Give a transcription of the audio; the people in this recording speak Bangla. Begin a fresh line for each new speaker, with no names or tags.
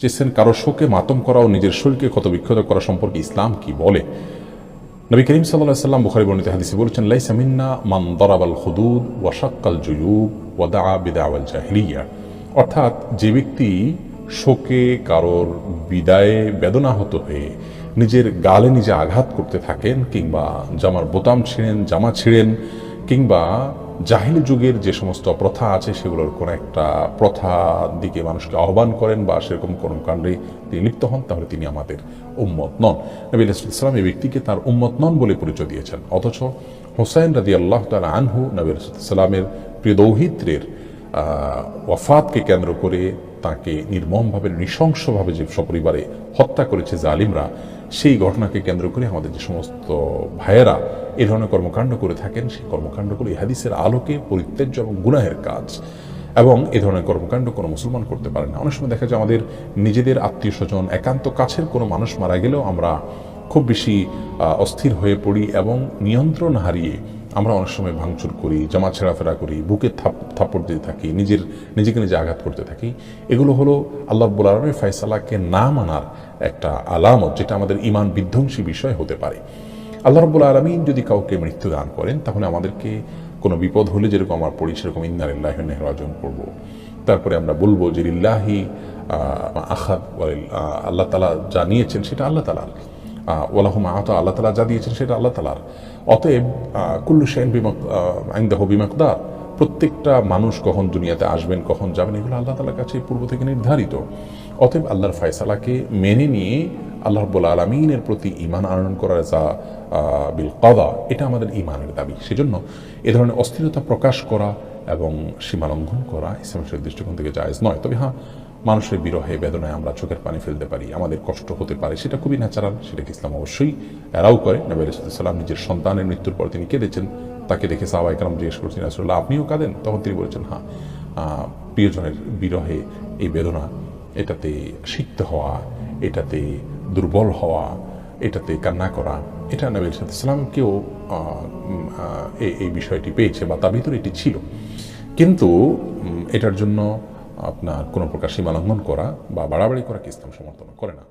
চেয়েছেন কারও শোকে মাতম করা ও নিজের শরীরকে ক্ষতবিক্ষত করা সম্পর্কে ইসলাম কি বলে? নবী করিম সাল্লাহ সাল্লাম বুখারি বর্ণিত হাদিসে বলেছেন, লাইসা মিন্না মান দরাবাল খুদুদ ওয়াশাক্কাল জুয়ুব ওয়াদা বিদাওয়াল জাহিলিয়া। অর্থাৎ যে ব্যক্তি শোকে কারোর বিদায়ে বেদনাহত হয়ে নিজের গালে নিজে আঘাত করতে থাকেন কিংবা জামার বোতাম ছিঁড়েন, জামা ছিঁড়েন কিংবা জাহিলি যুগের যে সমস্ত প্রথা আছে, সেগুলোর কোনো একটা প্রথা দিকে মানুষকে আহ্বান করেন বা সেরকম কর্মকাণ্ডে তিনি লিপ্ত হন, তাহলে তিনি আমাদের উম্মত নন। নবী ইসলাম এই ব্যক্তিকে তার উম্মত নন বলে পরিচয় দিয়েছেন। অথচ হোসাইন রাদি আল্লাহ তালা আনহু নবী সাল্লামের প্রিয় দৌহিত্রের ওয়াফাতকে কেন্দ্র করে তাকে নির্মমভাবে, নৃশংসভাবে যে সপরিবারে হত্যা করেছে জালিমরা সেই ঘটনাকে কেন্দ্র করে আমাদের যে সমস্ত ভাইয়েরা এ ধরনের কর্মকাণ্ড করে থাকেন, সেই কর্মকাণ্ডগুলো ইহাদিসের আলোকে পরিত্যাজ্য এবং গুনাহের কাজ। এবং এ ধরনের কর্মকাণ্ড কোনো মুসলমান করতে পারে না। অনেক সময় দেখা যায় আমাদের নিজেদের আত্মীয় স্বজন একান্ত কাছের কোনো মানুষ মারা গেলেও আমরা খুব বেশি অস্থির হয়ে পড়ি এবং নিয়ন্ত্রণ হারিয়ে আমরা অনেক সময় ভাঙচুর করি জামা ছেঁড়াফেরা করি, বুকে থাপ, থাপড় দিতে থাকি, নিজের, নিজেকে নিজে আঘাত করতে থাকি। এগুলো হলো আল্লাহ রব্বুল আলমের ফয়সালাকে না মানার একটা আলামত, যেটা আমাদের ইমান বিধ্বংসী বিষয় হতে পারে। আল্লাহ রব্বুল আলমিন যদি কাউকে মৃত্যু দান করেন, তাহলে আমাদেরকে কোনো বিপদ হলে যেরকম আমার পড়ি, সেরকম ইন্দারিল্লাহ নেহরাজন করব। তারপরে আমরা বলব যে লিল্লাহি আখাদ আল্লাহ তালা যা নিয়েছেন সেটা আল্লাহ তালার ওলাহুম আহত আল্লাহ তালা যা দিয়েছেন সেটা আল্লাহ তালার অতএব কুল্লু সেন বিমক আইন্দাহ বিমাকদার, প্রত্যেকটা মানুষ কখন দুনিয়াতে আসবেন, কখন যাবেন, এগুলো আল্লাহ তালার কাছে পূর্ব থেকে নির্ধারিত। অতএব আল্লাহর ফয়সালাকে মেনে নিয়ে আল্লাহ রব্বুল আলমিনের প্রতি ইমান আনয়ন করার যা বিল কদা, এটা আমাদের ইমানের দাবি। সেজন্য এ ধরনের অস্থিরতা প্রকাশ করা এবং সীমালঙ্ঘন করা ইসলামের দৃষ্টিকোণ থেকে জায়জ নয়। তবে হ্যাঁ মানুষের বিরহে, বেদনায় আমরা চোখের পানি ফেলতে পারি, আমাদের কষ্ট হতে পারে, সেটা খুবই ন্যাচারাল সেটাকে ইসলাম অবশ্যই এরাও করে। নবী আলাইসাল্লাম নিজের সন্তানের মৃত্যুর পর তিনি কেঁদেছেন, তাকে দেখে সাহাবাই কালাম জিজ্ঞেস করছেন আসলে আপনিও কাঁদেন? তখন তিনি বলেছেন হ্যাঁ প্রিয়জনের বিরহে এই বেদনা, এটাতে সিক্ত হওয়া, এটাতে দুর্বল হওয়া, এটাতে কান্না করা। এটা নবী ইসলামকেও এই বিষয়টি পেয়েছে বা তার ভিতরে এটি ছিল। কিন্তু এটার জন্য আপনার কোনো প্রকার সীমালঙ্ঘন করা বা বাড়াবাড়ি করা কি ইসলাম সমর্থন করে না।